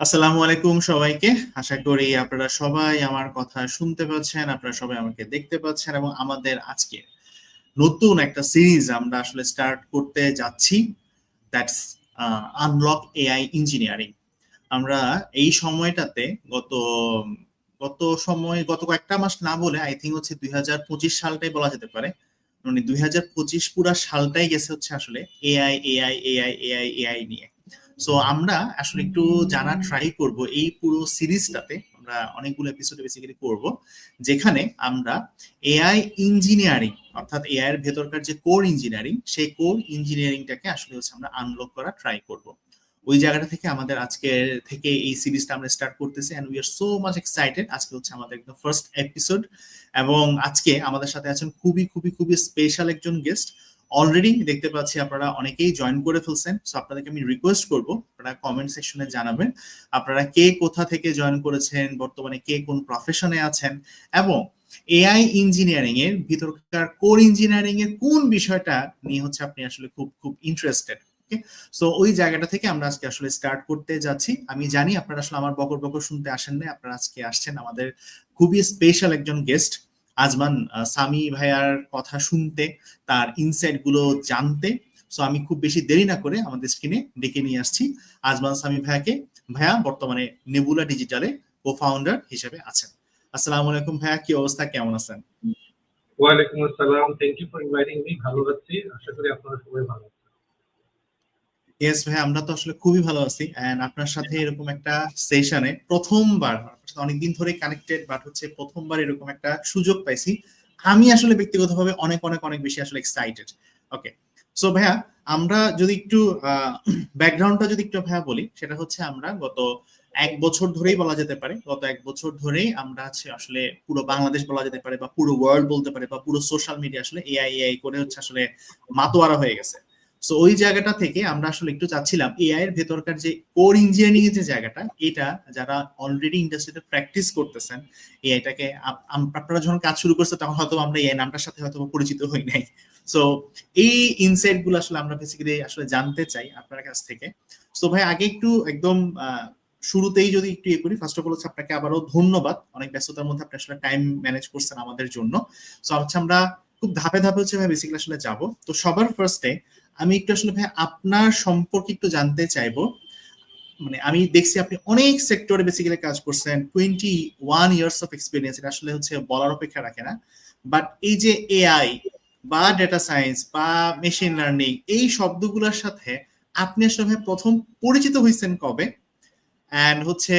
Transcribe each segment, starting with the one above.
আসসালামু আলাইকুম সবাইকে। আশা করি আপনারা সবাই আমার কথা শুনতে পাচ্ছেন, আপনারা সবাই আমাকে দেখতে পাচ্ছেন এবং আমাদের আজকে নতুন একটা সিরিজ আমরা আসলে স্টার্ট করতে যাচ্ছি। দ্যাটস আনলক এআই ইঞ্জিনিয়ারিং আমরা এই সময়টাতে গত গত সময়, গত কয়েকটা মাস না বলে আই থিঙ্ক হচ্ছে দুই হাজার পঁচিশ সালটাই বলা যেতে পারে। মানে দুই হাজার পঁচিশ পুরা সালটাই গেছে হচ্ছে আসলে AI AI AI AI AI নিয়ে। সো আমরা আসলে একটু জানা ট্রাই করব, এই পুরো সিরিজটাতে আমরা অনেকগুলো এপিসোডে বেসিক্যালি করব, যেখানে আমরা এআই ইঞ্জিনিয়ারিং অর্থাৎ এআই এর ভেতরকার যে কোর ইঞ্জিনিয়ারিং সেই কোর ইঞ্জিনিয়ারিংটাকে আসলে হচ্ছে আমরা আনলক করা ট্রাই করব। ওই জায়গাটা থেকে আমাদের আজকে থেকে এই সিরিজটা আমরা স্টার্ট করতেছি and we are so much excited আজকে হচ্ছে আমাদের একদম ফার্স্ট এপিসোড এবং আজকে আমাদের সাথে আছেন খুবই খুবই খুবই স্পেশাল একজন গেস্ট অলরেডি দেখতে পাচ্ছি আপনারা অনেকেই জয়েন করে ফেলছেন সো আপনাদেরকে আমি রিকোয়েস্ট করব, আপনারা কমেন্ট সেকশনে জানাবেন, আপনারা কে কোথা থেকে জয়েন করেছেন, বর্তমানে কে কোন প্রফেশনে আছেন, এবং এআই ইঞ্জিনিয়ারিং এর ভিতরকার কোর ইঞ্জিনিয়ারিং এর কোন বিষয়টা নিয়ে হচ্ছে আপনি আসলে খুব খুব ইন্টারেস্টেড ওকে সো ওই জায়গাটা থেকে আমরা আজকে আসলে স্টার্ট করতে যাচ্ছি। আমি জানি আপনারা আসলে আমার বকর বকর শুনতে আসেন না আপনারা আজকে আসছেন আমাদের খুবই স্পেশাল একজন গেস্ট আজমান সামি ভাইয়ার কথা শুনতে, তার ইনসাইটগুলো জানতে। সো আমি খুব বেশি দেরি না করে আমাদের স্ক্রিনে ডেকে নিয়ে আসছি আজমান, সামি ভাইয়াকে। ভাইয়া বর্তমানে নেবুলা ডিজিটালে কো ফাউন্ডার হিসেবে আছেন। আসসালামু আলাইকুম ভাইয়া, কি অবস্থা? কেমন আছেন? ওয়ালাইকুম আসসালাম। Thank you for inviting me ভালো আছি। আশা করি আপনারা সবাই ভালো ইয়েস ভাই আমরা তো আসলে খুবই ভালো আছি। এন্ড আপনার সাথে এরকম একটা সেশনে প্রথমবার অনেকদিন ধরে কানেক্টেড বাট হচ্ছে প্রথমবার এরকম একটা সুযোগ পাইছি। আমি আসলে ব্যক্তিগতভাবে অনেক অনেক অনেক বেশি আসলে এক্সাইটেড ওকে সো ভাইয়া, আমরা যদি একটু ব্যাকগ্রাউন্ডটা যদি একটু ভাইয়া বলি, সেটা হচ্ছে আমরা গত এক বছর ধরেই বলা যেতে পারে, গত এক বছর ধরেই আমরা আছে আসলে পুরো বাংলাদেশ বলা যেতে পারে, বা পুরো ওয়ার্ল্ড বলতে পারে, বা পুরো সোশ্যাল মিডিয়া আসলে এআই এআই করে হচ্ছে আসলে মাতোয়ারা হয়ে গেছে। সো ওই জায়গাটা থেকে আমরা আসলে একটু চাচ্ছিলাম এআই এর ভেতরকার যে কোর ইঞ্জিনিয়ারিং এর যে জায়গাটা, এটা যারা অলরেডি ইন্ডাস্ট্রিতে প্র্যাকটিস করতেছেন এআইটাকে আপনারা যখন কাজ শুরু করছে তখন হয়তো আমরা এই নামটার সাথে হয়তো পরিচিত হই নাই। সো এই ইনসাইটগুলো আসলে আমরা বেসিক্যালি আসলে জানতে চাই আপনার কাছ থেকে। সো ভাই, আগে একটু একদম শুরুতেই যদি একটু ইয়ে করি ফার্স্ট অফ অল হচ্ছে আপনাকে আবারও ধন্যবাদ। অনেক ব্যস্ততার মধ্যে আপনি আসলে টাইম ম্যানেজ করছেন আমাদের জন্য। সো হচ্ছে আমরা খুব ধাপে ধাপে হচ্ছে ভাই বেসিক্যালি আসলে যাব। তো সবার ফার্স্টে আমি একটু আসলে ভাই আপনার সম্পর্কে একটু জানতে চাইব। মানে আমি দেখছি আপনি অনেক সেক্টরে বেসিক্যালি কাজ করছেন twenty one years of experience এটা আসলে হচ্ছে বলার অপেক্ষা রাখে না। বাট এই যে এআই বা ডেটা সায়েন্স বা মেশিন লার্নিং এই শব্দগুলোর সাথে আপনি আসলে ভাই প্রথম পরিচিত হয়েছেন কবে? অ্যান্ড হচ্ছে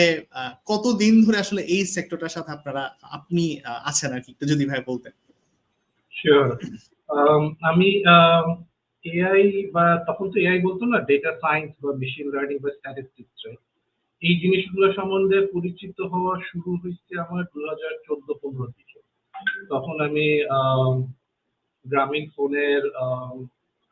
কতদিন ধরে আসলে এই সেক্টরটার সাথে আপনারা, আপনি আছেন আর কি? একটু যদি ভাই বলতেন। শিওর আমি এআই বা তখন তো এআই বলতো না ডেটা সায়েন্স বা মেশিন লার্নিং বা স্ট্যাটিস্টিক্স এই জিনিসগুলো সম্বন্ধে পরিচিত হওয়া শুরু হয়েছে আমার দু হাজার চোদ্দ পনেরো দিকে তখন আমি গ্রামীণ ফোনের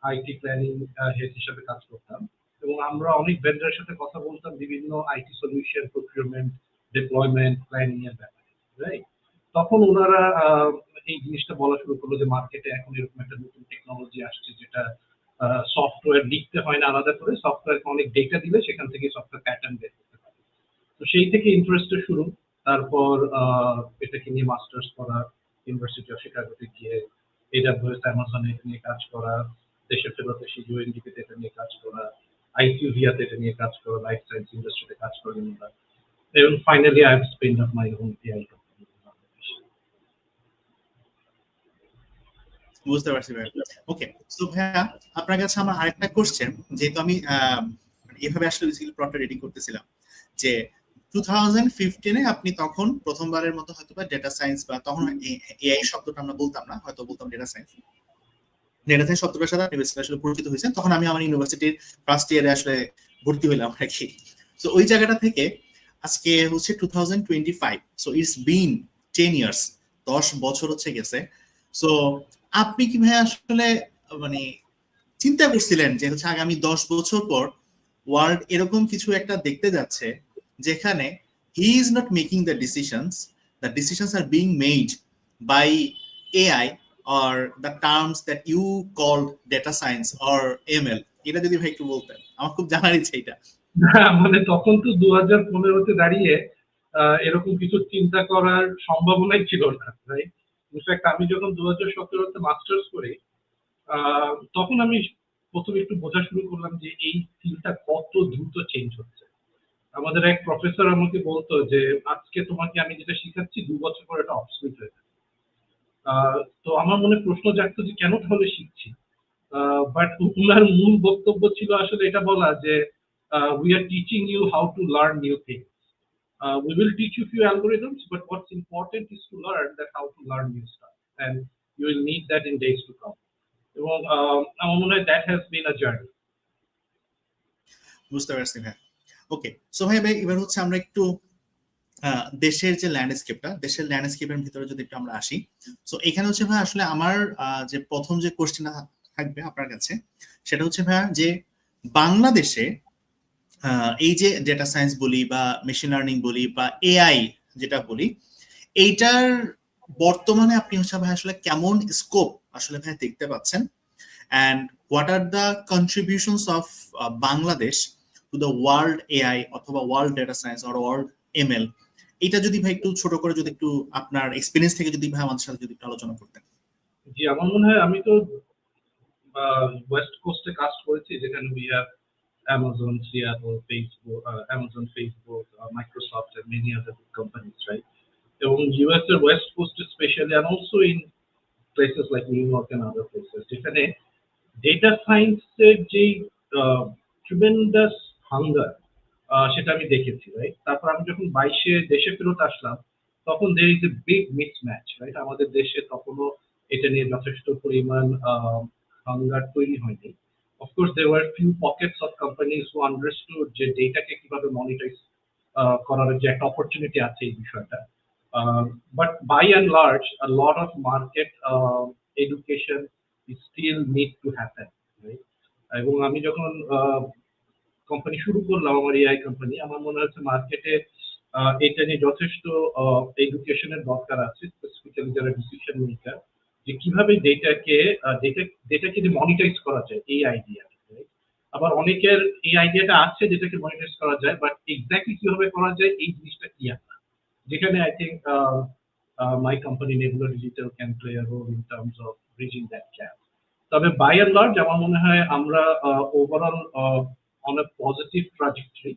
আইটি প্ল্যানিং হেড হিসাবে কাজ করতাম। এবং আমরা অনেক ভেন্ডারের সাথে কথা বলতাম বিভিন্ন IT solution procurement deployment planning এর ব্যাপারে রাইট তখন ওনারা এই জিনিসটা বলা শুরু করল যে মার্কেটে এখন এরকম একটা নতুন টেকনোলজি আসছে যেটা সফটওয়্যার লিখতে হয় না আলাদা করে সফটওয়্যারকে অনেক ডেটা দিলে সেখান থেকে সফটওয়্যার প্যাটার্ন বের করতে পারে। তো সেই থেকে ইন্টারেস্টেড শুরু। তারপর এটাকে নিয়ে মাস্টার্স করা ইউনিভার্সিটি অফ শিকাগোতে গিয়ে এডাব্লিউএস অ্যামাজনে এটা নিয়ে কাজ করা, দেশের ফেরত এসে ইউএনডিপিতে এটা নিয়ে কাজ করা আইকিউভিয়াতে এটা নিয়ে কাজ করা লাইফ সায়েন্স ইন্ডাস্ট্রিতে কাজ ওরা এবং finally I have spend of my own AI বুঝতে পারছি ওকে সো ভাইয়া, আপনার কাছে আমার আরেকটা কোশ্চেন যেহেতু আমি এভাবে আসলে বেসিক্যালি প্লটটা রেডি করতেছিলাম, যে টু থাউজেন্ড ফিফটিনে আপনি তখন প্রথমবারের মতো হয়তো বা ডেটা সায়েন্স বা তখন এআই শব্দটা আমরা বলতাম না, হয়তো বলতাম ডেটা সায়েন্স ডেটা সায়েন্স শব্দটার সাথে আপনি বেসিক্যালি আসলে পরিচিত হয়েছেন, তখন আমি আমার ইউনিভার্সিটির ফার্স্ট ইয়ারে আসলে ভর্তি হইলাম আর কি। তো ওই জায়গাটা থেকে আজকে হচ্ছে two thousand twenty five so it's been ten years দশ বছর হচ্ছে গেছে। সো আপনি কি ভাই আসলে মানে চিন্তা করছিলেন যে হচ্ছে আগামী দশ বছর পর ওয়ার্ল্ড এরকম কিছু একটা দেখতে যাচ্ছে যেখানে he is not making the decisions the decisions are being made by AI or the terms that you call data science or M L এটা যদি ভাই একটু বলতেন, আমার খুব জানার ইচ্ছে এটা। মানে তখন তো দু হাজার পনেরোতে দাঁড়িয়ে এরকম কিছু চিন্তা করার সম্ভাবনাই ছিল না রাইট ইনফ্যাক্ট আমি যখন দু হাজার সতেরোতে মাস্টার্স করি তখন আমি প্রথমে একটু বোঝা শুরু করলাম যে এই ফিল্ডটা কত দ্রুত চেঞ্জ হচ্ছে। আমাদের এক প্রফেসর আমাকে বলতো যে, আজকে তোমাকে আমি যেটা শিখাচ্ছি, দু বছর পর এটা অবসলিট হয়ে যাবে। তো আমার মনে প্রশ্ন জাগতো যে কেন তাহলে শিখছি? বাট উনার মূল বক্তব্য ছিল আসলে এটা বলা যে we are teaching you how to learn new things we will teach you few algorithms, but what's important is to learn that how to learn new stuff. And you will need that in days to come. এবং আমার মনে হয় that has been a journey বুঝতে পারছি ভাই ওকে so ভাই ভাই এবার হচ্ছে আমরা একটু দেশের যে ল্যান্ডস্কেপটা দেশের ল্যান্ডস্কেপের ভিতরে যদি একটু আমরা আসি সো এখানে হচ্ছে ভাই, আসলে আমার যে প্রথম যে কোশ্চেনটা থাকবে আপনার কাছে, সেটা হচ্ছে ভাইয়া যে বাংলাদেশে এই যে ডেটা সায়েন্স বলি বা মেশিন লার্নিং বলি বা এআই যেটা বলি, এইটার বর্তমানে আপনি হচ্ছে ভাই আসলে কেমন স্কোপ আসলে ভাই দেখতে পাচ্ছেন? And what are the contributions of Bangladesh to the world AI অথবা world data science or world ML এটা যদি ভাই একটু ছোট করে যদি একটু আপনার এক্সপিরিয়েন্স থেকে যদি ভাই আমাদের সাথে যদি একটু আলোচনা করতেন। জি, আমার মনে হয় আমি তো ওয়েস্ট কোস্টে কাজ করেছি যেখানে we Amazon, Seattle, Facebook, uh, Amazon, Facebook, uh, Microsoft, and many other companies, right? এবং এর west coast specially and also in places like New York and other places যেখানে ডেটা সায়েন্সের যে ট্রিমেন্ডাস হাঙ্গার সেটা আমি দেখেছি রাইট তারপর আমি যখন বাইশে দেশে ফেরত আসলাম তখন there is a big mismatch right আমাদের দেশে তখনও এটা নিয়ে যথেষ্ট পরিমাণ হাঙ্গার তৈরি হয়নি of course there were few pockets of companies who understood যে ডেটাকে কীভাবে মনিটাইজ করার যে একটা অপরচুনিটি আছে এই বিষয়টা। But by and large of market uh, education is still need to এবং আমি যখন কোম্পানি শুরু করলাম আমার এআই কোম্পানি আমার মনে হচ্ছে মার্কেটে এটা নিয়ে যথেষ্ট এডুকেশনের দরকার আছে স্পেসিফিক্যালি যারা ডিসিশন মেকার যে কীভাবে ডেটাকে ডেটা ডেটাকে যে মনিটাইজ করা যায়, এই আইডিয়া আবার অনেকের এই আইডিয়াটা আছে যেটাকে মনিটাইজ করা যায় বাট এক্স্যাক্টলি কীভাবে করা যায়, এই জিনিসটা ক্লিয়ার না যেখানে I think my company Nebular digital can play role in terms of bridging that gap তবে বাই অ্যান্ড লার্জ আমার মনে হয় আমরা overall on a positive trajectory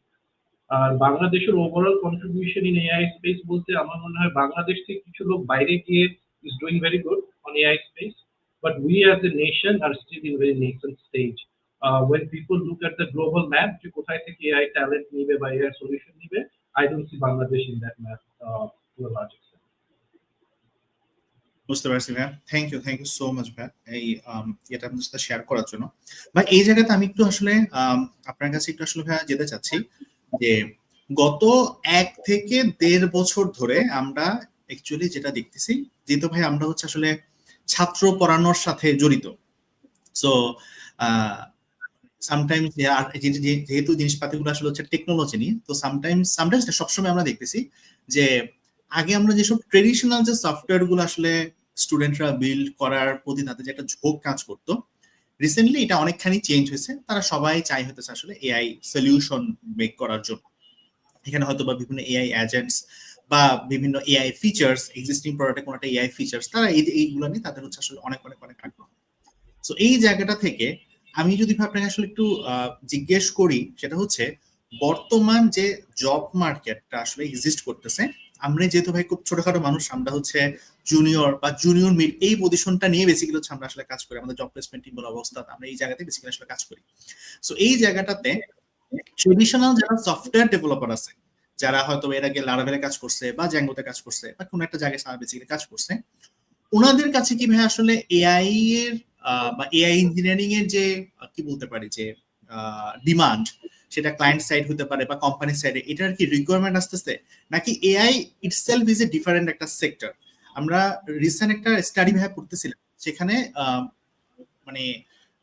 আর বাংলাদেশের overall contribution in AI space বলতে আমার মনে হয় বাংলাদেশ থেকে কিছু লোক বাইরে গিয়ে is doing very good on AI space, but we as a nation are still in very nascent stage. Uh, when people look at the global map, যে কোথায় থেকে AI talent নিবে বা AI solution নিবে, I don't see Bangladesh in that map uh, to a large extent. বুঝতে পারছি ভাইয়া thank you thank you so much ভাইয়া এই um, এটা আপনার সাথে শেয়ার করার জন্য ভাই এই জায়গাতে আমি একটু আসলে um, আপনার কাছে একটু আসলে ভাইয়া যেতে চাচ্ছি যে গত এক থেকে দেড় বছর ধরে আমরা অ্যাকচুয়ালি যেটা দেখতেছি যেহেতু ভাই আমরা হচ্ছে আসলে ছাত্র পড়ানোর সাথে জড়িত। সো সামটাইমস যেহেতু জিনিসপাতিগুলো আসলে হচ্ছে টেকনোলজি নিয়ে, তো সামটাইমস সামটাইমস সবসময় আমরা দেখতেছি যে আগে আমরা যেসব ট্রেডিশনাল যে সফটওয়্যারগুলো আসলে স্টুডেন্টরা বিল্ড করার প্রতি তাদের যে একটা ঝোঁক কাজ করতো রিসেন্টলি এটা অনেকখানি চেঞ্জ হয়েছে। তারা সবাই চাই হতেছে আসলে এআই সলিউশন মেক করার জন্য। এখানে হয়তো বা বিভিন্ন এআই এজেন্টস বা বিভিন্ন এআই ফিচার্স এক্সিস্টিং প্রোডাক্টে কোনো একটা এআই ফিচার্স তারা এই এইগুলো নিয়ে তাদের হচ্ছে আসলে অনেক অনেক অনেক আগ্রহ। সো এই জায়গাটা থেকে আমি যদি আপনাকে আসলে একটু জিজ্ঞেস করি, সেটা হচ্ছে বর্তমান যে জব মার্কেটটা আসলে এক্সিস্ট করতেছে, আমরা যেহেতু ভাই খুব ছোটখাটো মানুষ, আমরা হচ্ছে জুনিয়র বা জুনিয়র মিড এই পজিশনটা নিয়ে বেসিক্যালি হচ্ছে আমরা আসলে কাজ করি। আমাদের জব প্লেসমেন্ট টিম অবস্থা আমরা এই জায়গাতে বেসিক্যালি আসলে কাজ করি। সো এই জায়গাটাতে ট্রেডিশনাল যারা সফটওয়্যার ডেভেলপার আছে যারা হয়তো এর আগে লারাভেলে কাজ করছে বা জ্যাঙ্গোতে কাজ করছে বা কোনো একটা জায়গায় সারা বেসিক্যালি কাজ করছে, ওনাদের কাছে কি ভাই আসলে এআই এর বা এআই ইঞ্জিনিয়ারিং এর যে কি বলতে পারি যে ডিমান্ড সেটা ক্লায়েন্ট সাইড হতে পারে বা কোম্পানি সাইডে এটার কি রিকোয়ারমেন্ট আসতেছে? নাকি AI itself is a different একটা সেক্টর আমরা রিসেন্ট একটা স্টাডি ভাই পড়তেছিলাম, সেখানে মানে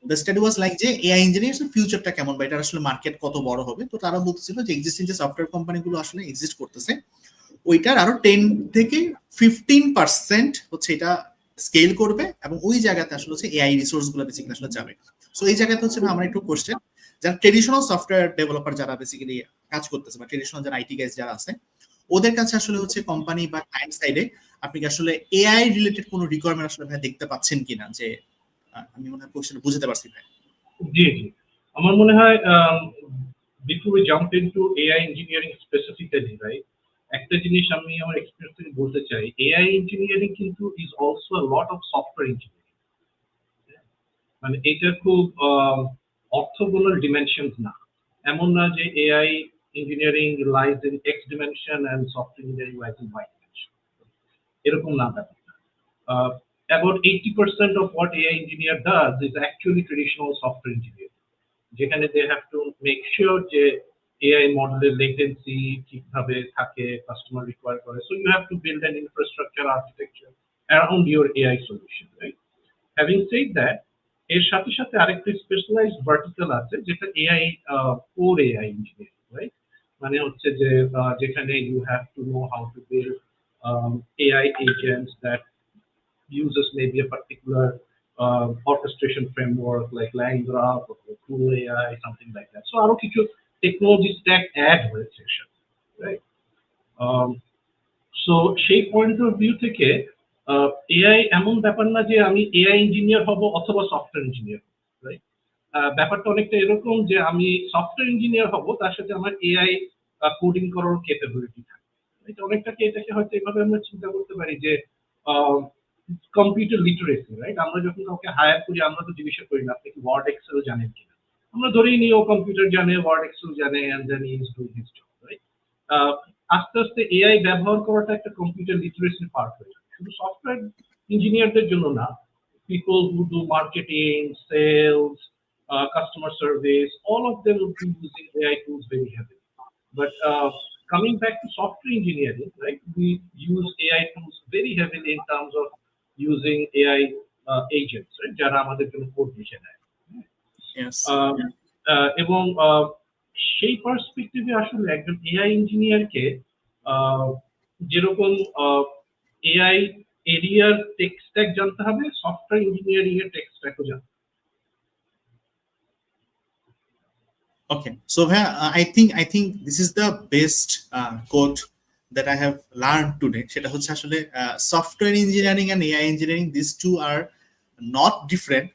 দ্য স্টাডি ওয়াজ লাইক যে এআই ইঞ্জিনিয়ার ফিউচারটা কেমন বা এটা আসলে মার্কেট কত বড় হবে? তো তারা বলতেছিল যে এক্সিস্টিং যে সফটওয়্যার কোম্পানিগুলো আসলে এক্সিস্ট করতেছে, ওইটার আরও টেন থেকে ফিফটিন পার্সেন্ট হচ্ছে এটা স্কেল করবে এবং ওই জায়গাতে আসলে হচ্ছে এআই রিসোর্সগুলো বেসিক্যালি আসলে যাবে। সো এই জায়গাতে হচ্ছে আমার একটু কোশ্চেন যারা ট্রেডিশনাল সফটওয়্যার ডেভেলপার যারা বেসিক্যালি কাজ করতেছে বা ট্রেডিশনাল যারা আইটি গাইজ যারা আছে, ওদের কাছে আসলে হচ্ছে কোম্পানি বা ক্লায়েন্ট সাইডে আপনি কি আসলে এআই রিলেটেড কোনো রিকোয়ারমেন্ট আসলে দেখতে পাচ্ছেন কিনা? যে আমি মনে হয় কোশ্চেন বুঝতে পারছি ভাই। জি জি। আমার মনে হয় before we jump into AI engineering specifically right একটা জিনিস আমি আমার এক্সপিরিয়েন্স থেকে বলতে চাই এআই ইঞ্জিনিয়ারিং কিন্তু is also lot of software engineering মানে এটা খুব অর্থোগোনাল ডিমেনশন না। এমন না যে AI engineering lies in X dimension and software engineering lies in Y dimension এরকম না ব্যাপারটা। about 80% of what AI engineer does is actually traditional software engineering. যেখানে they have to make sure যে AI মডেলের latency ঠিকভাবে থাকে customer require করে so you have to build an infrastructure architecture around your AI solution right having said that এর সাথে সাথে আরেকটা স্পেশালাইজড ভার্টিক্যাল আছে যেটা AI core AI engineering right মানে হচ্ছে যে আহ, যেখানে you have to know how to build AI agents that uses maybe a particular uh, orchestration framework like LangGraph or Cool AI, something like that. So আরও কিছু technology stack add হয়েছে right? Um, so সেই point of view থেকে AI এমন ব্যাপার না যে আমি এআই ইঞ্জিনিয়ার হব অথবা সফটওয়্যার ইঞ্জিনিয়ার রাইট ব্যাপারটা অনেকটা এরকম যে আমি সফটওয়্যার ইঞ্জিনিয়ার হব তার সাথে আমার এআই কোডিং করার ক্যাপাবিলিটি থাকে এটা অনেকটাকে এটাকে হয়তো এভাবে আমরা চিন্তা করতে পারি যে কম্পিউটার লিটারেসি রাইট আমরা যখন কাউকে হায়ার করি আমরা তো জিজ্ঞাসা করি না আপনি কি ওয়ার্ড এক্সেল জানেন কিনা? আমরা ধরেই নিই ও কম্পিউটার জানে ওয়ার্ড এক্সেল জানে and then is do his job right আস্তে আস্তে এআই ব্যবহার করাটা একটা কম্পিউটার লিটারেসি পার্ট হয়ে যাবে। শুধু সফটওয়্যার ইঞ্জিনিয়ারদের জন্য না people who do marketing, sales, uh, customer service, all of them will be using AI tools very heavily. But uh, coming back to software engineering, right, we use AI tools very heavily in terms of using AI uh, agents, right, যারা আমাদের জন্য code লিখে Yes. আহ, আহ, এবং আহ, সেই পার্সপেক্টিভে আসলে একজন AI ইঞ্জিনিয়ারকে যেরকম এআই এরিয়ার টেক স্ট্যাক জানতে হবে সফটওয়্যার ইঞ্জিনিয়ারিং এর টেক স্ট্যাকও জানতে হবে। Okay, so uh, I think I think this is the best uh, quote that I have learned today. সেটা হচ্ছে আসলে software engineering and AI engineering this two are not different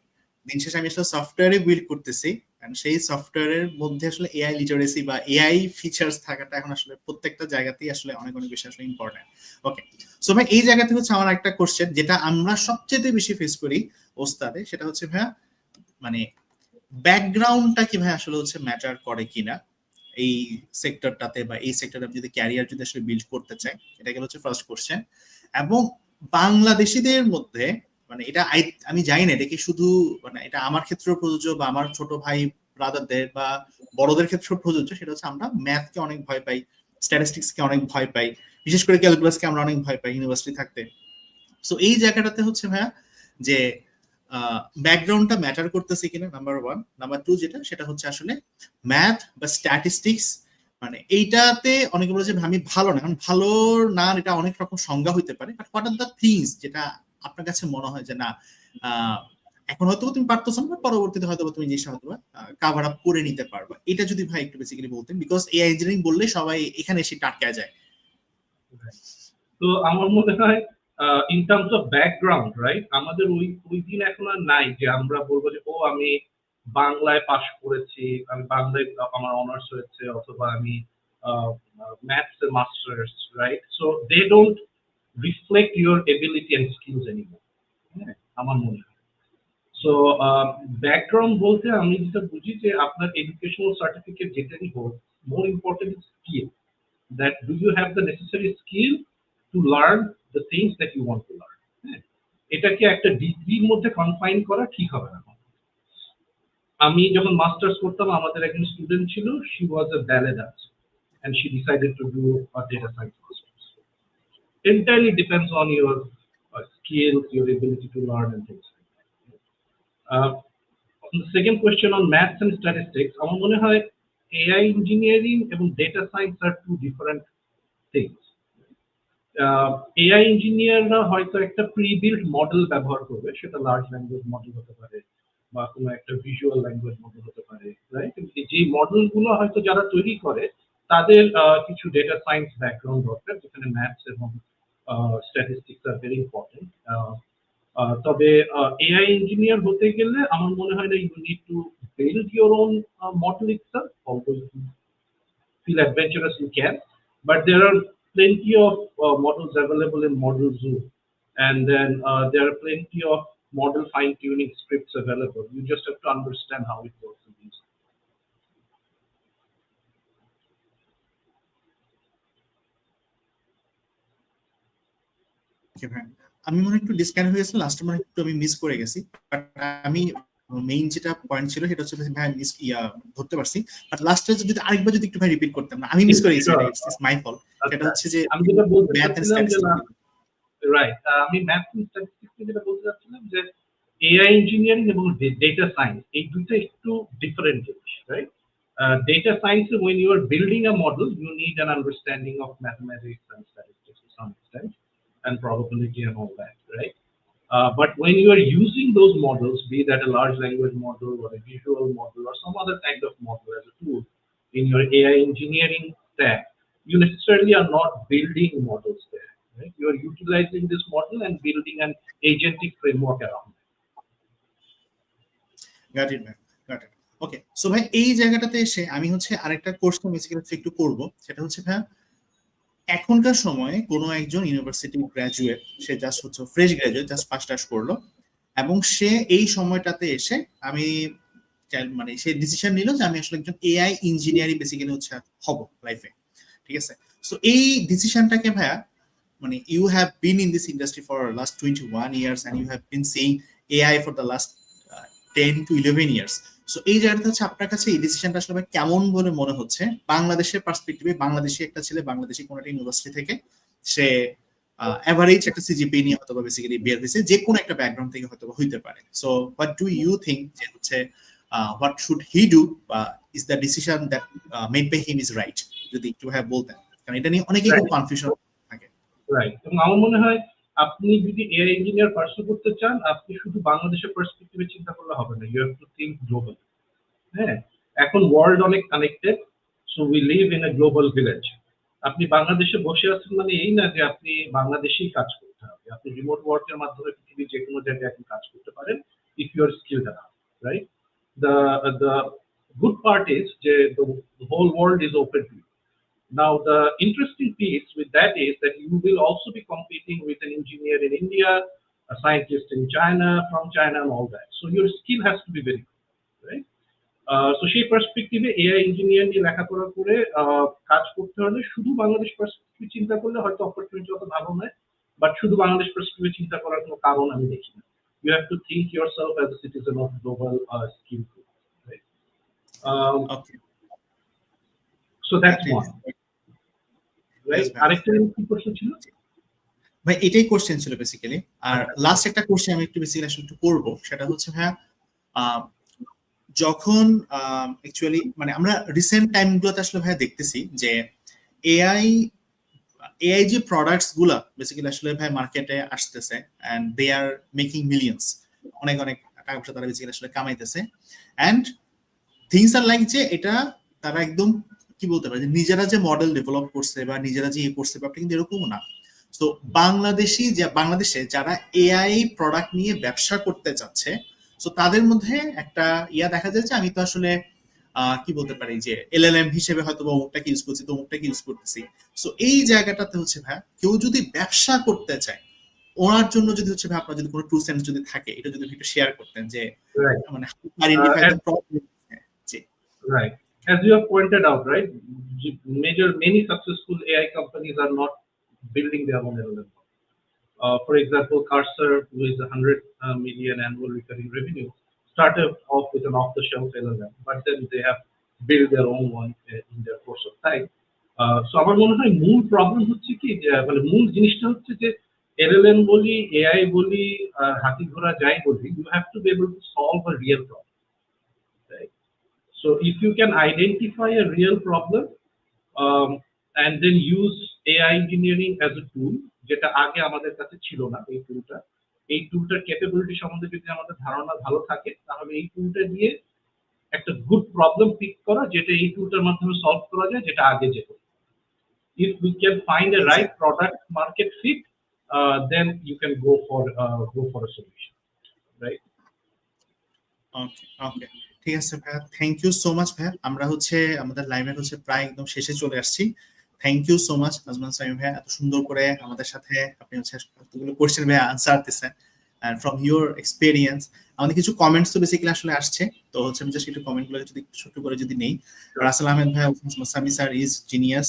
দিন শেষে আমি আসলে সফটওয়্যারে বিল্ড করতেছি, and সেই সফটওয়্যারের মধ্যে আসলে এআই লিটারেসি বা এআই ফিচার্স থাকাটা এখন আসলে প্রত্যেকটা জায়গাতেই আসলে অনেক অনেক বেশি আসলে ইম্পর্টেন্ট ওকে সো ভাই, এই জায়গাতে হচ্ছে আমার একটা কোশ্চেন যেটা আমরা সবচেয়ে বেশি ফেস করি ওস্তাদে, সেটা হচ্ছে, ভাইয়া মানে ব্যাকগ্রাউন্ডটা কি ভাই আসলে হচ্ছে ম্যাটার করে কিনা? এই সেক্টরটাতে বা এই সেক্টরে যদি ক্যারিয়ার যদি আসলে বিল্ড করতে চাই এটা গেল হচ্ছে ফার্স্ট কোশ্চেন এবং বাংলাদেশিদের মধ্যে মানে এটা আমি জানি না, এটা কি শুধু মানে এটা আমার ক্ষেত্রেও প্রযোজ্য বা আমার ছোট ভাই ব্রাদারদের বা বড়দের ক্ষেত্রেও প্রযোজ্য, সেটা হচ্ছে আমরা ম্যাথকে অনেক ভয় পাই স্ট্যাটিস্টিক্সকে অনেক ভয় পাই, বিশেষ করে ক্যালকুলাসকে আমরা অনেক ভয় পাই ইউনিভার্সিটি থাকতে। সো এই জায়গাটাতে হচ্ছে ভাইয়া যে ব্যাকগ্রাউন্ডটা ম্যাটার করতেছে কিনা নাম্বার ওয়ান নাম্বার টু যেটা, সেটা হচ্ছে আসলে ম্যাথ বা স্ট্যাটিস্টিক্স মানে এইটাতে অনেকে বলে যে, আমি ভালো না। কারণ ভালো না এটা অনেক রকম সংজ্ঞা হইতে পারে but what are the things যেটা আপনার কাছে মনে হয় যে, না এখন হয়তো তুমি পারতেছো না পরবর্তীতে হয়তো তুমি জিনিসটা হয়তো কাভার আপ করে নিতে পারবা। এটা যদি ভাই একটু বেসিক্যালি বলতেন বিকজ এআই ইঞ্জিনিয়ারিং বললে সবাই এখানে এসে টাটকা যায়। তো আমার মনে হয় in terms of background right আমাদের ওই ওই দিন এখন আর নাই যে আমরা বলব যে, ও, আমি বাংলায় পাশ করেছি, আমি বাংলায় আমার অনার্স হয়েছে, অথবা আমি ম্যাথস এর masters right so they don't reflect your ability and skills anymore আমার মনে হয়। সো ব্যাকগ্রাউন্ড বলতে আমি যেটা বুঝি যে, আপনার এডুকেশনাল সার্টিফিকেট যেটাই হোক more important skill that do you have the necessary skill to learn the things that you want to learn হ্যাঁ? এটাকে একটা ডিগ্রির মধ্যে কনফাইন করা ঠিক হবে না আমি যখন মাস্টার্স করতাম আমাদের একজন স্টুডেন্ট ছিল she was a ballet dance and she decided to do a data science masters entirely depends on your uh, skills your ability to learn and things like that uh, on the second question on maths and statistics আমার মনে হয় AI engineering এবং data science are two different things. AI ইঞ্জিনিয়াররা হয়তো একটা pre build model ব্যবহার করবে, সেটা লার্জ ল্যাঙ্গুয়েজ মডেল হতে পারে, বা কোনো একটা ভিজুয়াল ল্যাঙ্গুয়েজ মডেল হতে পারে রাইট যে মডেলগুলো হয়তো যারা তৈরি করে, তাদের কিছু ডেটা সায়েন্স ব্যাকগ্রাউন্ড দরকার, যেখানে ম্যাথস এবং স্ট্যাটিস্টিক্স আর ভেরি ইম্পর্টেন্ট তবে এআই ইঞ্জিনিয়ার হতে গেলে আমার মনে হয় না you need to build your own model itself you feel adventurous you can but there are plenty of uh, models available in model zoo and then uh, there are plenty of model fine tuning scripts available you just have to understand how it works in these Okay, ভাই। আমি মনে হয় একটু disconnect হয়ে গেছিল last মানে একটু আমি মিস করে গেছি বাট আমি মেইন যেটা পয়েন্ট ছিল সেটা হচ্ছে ভাই মিস ইয়া ধরতে পারছি। বাট লাস্টে যদি আরেকবার যদি একটু ভাই রিপিট করতাম না আমি মিস করে। গেছি ইটস মাই ফল সেটা হচ্ছে যে আমি যেটা বলতে চাচ্ছিলাম যে রাইট আমি ম্যাথ স্ট্যাটিস্টিক্স যেটা বলতে চাচ্ছিলাম যে এআই ইঞ্জিনিয়ারিং এবং ডেটা সায়েন্স এই দুটো একটু ডিফারেন্ট জিনিস right data science when you are building a model you need an understanding of mathematics and statistics to some extent and probability and all that right? uh, but when you are using those models be that a large language model or a visual model or some other kind of model as a tool in your AI engineering stack you necessarily are not building models there right? You are utilizing this model and building an agentic framework around it. Got it ma'am got it okay so ভাই এই জায়গাটাতে এসে আমি হচ্ছে আরেকটা course basically হচ্ছে একটু করব সেটা হচ্ছে ভাই এখনকার সময়ে কোনো একজন ইউনিভার্সিটি গ্র্যাজুয়েট সে জাস্ট হচ্ছে ফ্রেশ গ্র্যাজুয়েট জাস্ট পাস টাস করল এবং সে এই সময়টাতে এসে আমি মানে সে ডিসিশন নিল যে আমি আসলে একজন এআই ইঞ্জিনিয়ারিং বেসিক্যালি হচ্ছে হব লাইফে ঠিক আছে? সো এই ডিসিশনটাকে ভাইয়া মানে you have been in this industry for last twenty one years and you have been seeing AI for the last ten to eleven years so এই জায়গাটা হচ্ছে আপনার কাছে এই ডিসিশনটা আসলে কেমন বলে মনে হচ্ছে? বাংলাদেশের পার্সপেক্টিভে বাংলাদেশি একটা ছেলে বাংলাদেশি কোনো একটা ইউনিভার্সিটি থেকে সে অ্যাভারেজ একটা সিজিপি নিয়ে হয়তো বা বেসিক্যালি বের হয়েছে। যে কোনো একটা ব্যাকগ্রাউন্ড থেকে হয়তো হইতে পারে। So what do you think যে হচ্ছে হোয়াট শুড হি ডু বা is the decision that made by him is right যদি একটু ভাই বলতেন। কারণ এটা নিয়ে অনেকেই খুব কনফিউশন রাইট এবং আমার মনে হয় আপনি যদি এয়ার ইঞ্জিনিয়ার পার্সু করতে চান আপনি শুধু বাংলাদেশের পার্সপেক্টিভে চিন্তা করলে হবে না। You have to think global হ্যাঁ এখন ওয়ার্ল্ড অনেক connected so we live in a global village আপনি বাংলাদেশে বসে আছেন মানে এই না যে আপনি বাংলাদেশেই কাজ করতে হবে আপনি রিমোট ওয়ার্কের মাধ্যমে পৃথিবীর যে কোনো জায়গায় আপনি কাজ করতে পারেন if you are skilled right the the good part is যে the, the whole world is open to you. Now the interesting piece with that is that you will also be competing with an engineer in India, a scientist in China, from China and all that. So your skill has to be very good, right? So সেই পার্সপেক্টিভে AI engineer নিয়ে লেখাপড়া করে কাজ করতে হলে শুধু বাংলাদেশ পার্সপেক্টিভে চিন্তা করলে হয়তো অপরচুনিটি অত ভালো নয় বাট শুধু বাংলাদেশ পার্সপেক্টিভে চিন্তা করার কোনো কারণ আমি দেখি না global uh, skill group. Right? Um, okay so that's one. Right? Yes, ma'am. আরেকটা কি প্রশ্ন ছিল ভাই এটাই কোশ্চেন ছিল বেসিক্যালি আর লাস্ট একটা কোশ্চেন আমি একটু বেসিক্যালি আসলে একটু করব সেটা হচ্ছে ভাইয়া যখন অ্যাকচুয়ালি মানে আমরা রিসেন্ট টাইম গুলোতে আসলে ভাইয়া দেখতেছি যে এআই এআই যে প্রোডাক্টসগুলা বেসিক্যালি আসলে ভাই মার্কেটে আসতেছে and they are making millions অনেক অনেক টাকা পয়সা তারা বেসিক্যালি আসলে কামাইতেছে অ্যান্ড থিংস আর লাইক যে এটা তারা একদম কি বলতে পারে, যে নিজেরা যে মডেল ডেভেলপ করছে বা নিজেরা যে ইয়ে করছে ব্যাপারটা কিন্তু এরকমও না। তো বাংলাদেশি যে, বাংলাদেশে যারা এআই প্রোডাক্ট নিয়ে ব্যবসা করতে চাচ্ছে তো তাদের মধ্যে একটা ইয়া দেখা যাচ্ছে আমি তো আসলে কি বলতে পারি যে এলএলএম হিসেবে হয়তো বা অমুকটাকে ইউজ করছি তো অমুকটাকে ইউজ করতেছি সো এই জায়গাটাতে হচ্ছে ভাই কেউ যদি ব্যবসা করতে চায় ওনার জন্য যদি হচ্ছে ভাই আপনার যদি কোনো টু সেন্স যদি থাকে এটা যদি একটু শেয়ার করতেন যে মানে আইডেন্টিফাই Uh, দ্য প্রবলেম জি Right. As you have pointed out, right, major many successful AI companies are not building their own LLM. Uh, for example, Cursor, who is a hundred uh, million annual recurring revenue, started off with an off-the-shelf LLM, but then they have built their own one uh, in their course of time. Uh, so আমার মনে হয় মূল problem হচ্ছে কি যে, মানে মূল জিনিসটা হচ্ছে যে এলএলএম বলি এআই বলি আহ, হাতি ঘোড়া যাই বলি you have to be able to solve a real problem So if you can identify a real problem um, and then use AI engineering as a tool, যেটা আগে আমাদের কাছে ছিল না এই টুলটা এই টুলটার ক্যাপাবিলিটি সম্বন্ধে যদি আমাদের ধারণা ভালো থাকে তাহলে এই টুলটা দিয়ে একটা গুড প্রবলেম পিক করা যেটা এই টুলটার মাধ্যমে সলভ করা যায় যেটা আগে যেত। If we market fit uh, then you can go for uh, go for a solution right? ওকে ওকে ঠিক আছে ভাইয়া। থ্যাংক ইউ সো মাচ ভাইয়া। আমরা হচ্ছে আমাদের লাইভের হচ্ছে প্রায় একদম শেষে চলে আসছি। Thank you so much Nazman Saim ভাইয়া এত সুন্দর করে আমাদের সাথে আপনি হচ্ছে এতগুলো কোশ্চেন ভাইয়া আনসার দিচ্ছেন and from your experience আমাদের কিছু কমেন্টস তো বেসিক্যালি আসলে আসছে। তো হচ্ছে আমি জাস্ট একটু কমেন্টগুলো যদি একটু ছোট করে যদি নেই। রাসেল আহমেদ ভাই সামি স্যার ইজ জিনিয়াস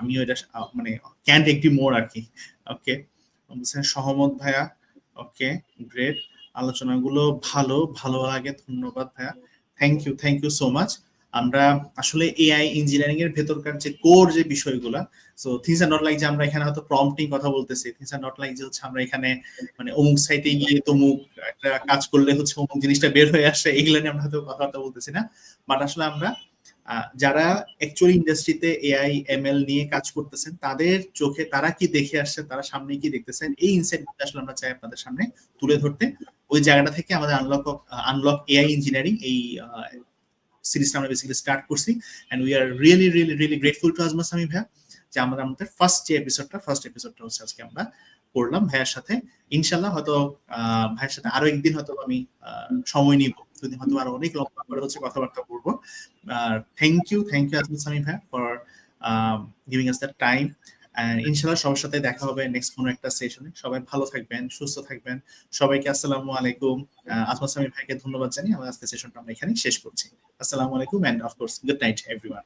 আমিও এটা মানে ক্যান্ট এগ্রি মোর আর কি। ওকে সহমত ভাইয়া। ওকে গ্রেট আলোচনাগুলো ভালো ভালো লাগে ধন্যবাদ ভাইয়া। Thank you thank you so much আমরা আসলে এআই ইঞ্জিনিয়ারিং এর ভেতরকার যে কোর যে বিষয়গুলা so things are not like যে আমরা এখানে হয়তো প্রম্পটিং কথা বলতেছি থিংস আর নট লাইক যে হচ্ছে আমরা এখানে মানে অমুক সাইটে গিয়ে তমুক একটা কাজ করলে হচ্ছে অমুক জিনিসটা বের হয়ে আসে, এগুলো নিয়ে আমরা হয়তো কথাবার্তা বলতেছি না। বাট আসলে আমরা যারা অ্যাকচুয়ালি ইন্ডাস্ট্রিতে এআই এমএল নিয়ে কাজ করতেছেন, তাদের চোখে তারা কি দেখে আসছে, তারা সামনে কি দেখতেছেন এই ইনসাইট আসলে আমরা চাই আপনাদের সামনে তুলে ধরতে। ওই জায়গাটা থেকে আমাদের আনলক আনলক এআই ইঞ্জিনিয়ারিং এই সিরিজটা আমরা বেসিক্যালি স্টার্ট করছি and we are really really really grateful to Azma Sami ভাইয়া যে আমাদের ফার্স্ট যে এপিসোডটা ফার্স্ট এপিসোডটা হচ্ছে আজকে আমরা করলাম ভাইয়ার সাথে। ইনশাল্লাহ হয়তো ভাইয়ের সাথে আরও একদিন হয়তো আমি সময় নিব। দুদিন হয়তো আরও অনেক লম্বা করে হচ্ছে কথাবার্তা বলব। Thank you thank you Azma Sami ভাইয়া for giving us the time ইনশাল্লাহ সবার সাথে দেখা হবে নেক্সট কোনো একটা সেশনে সবাই ভালো থাকবেন, সুস্থ থাকবেন। সবাইকে আসসালামু আলাইকুম। আসমা সামি ভাইকে ধন্যবাদ জানিয়ে আমার আজকে সেশনটা আমরা এখানে শেষ করছি। আসসালামু আলাইকুম and of course good night everyone.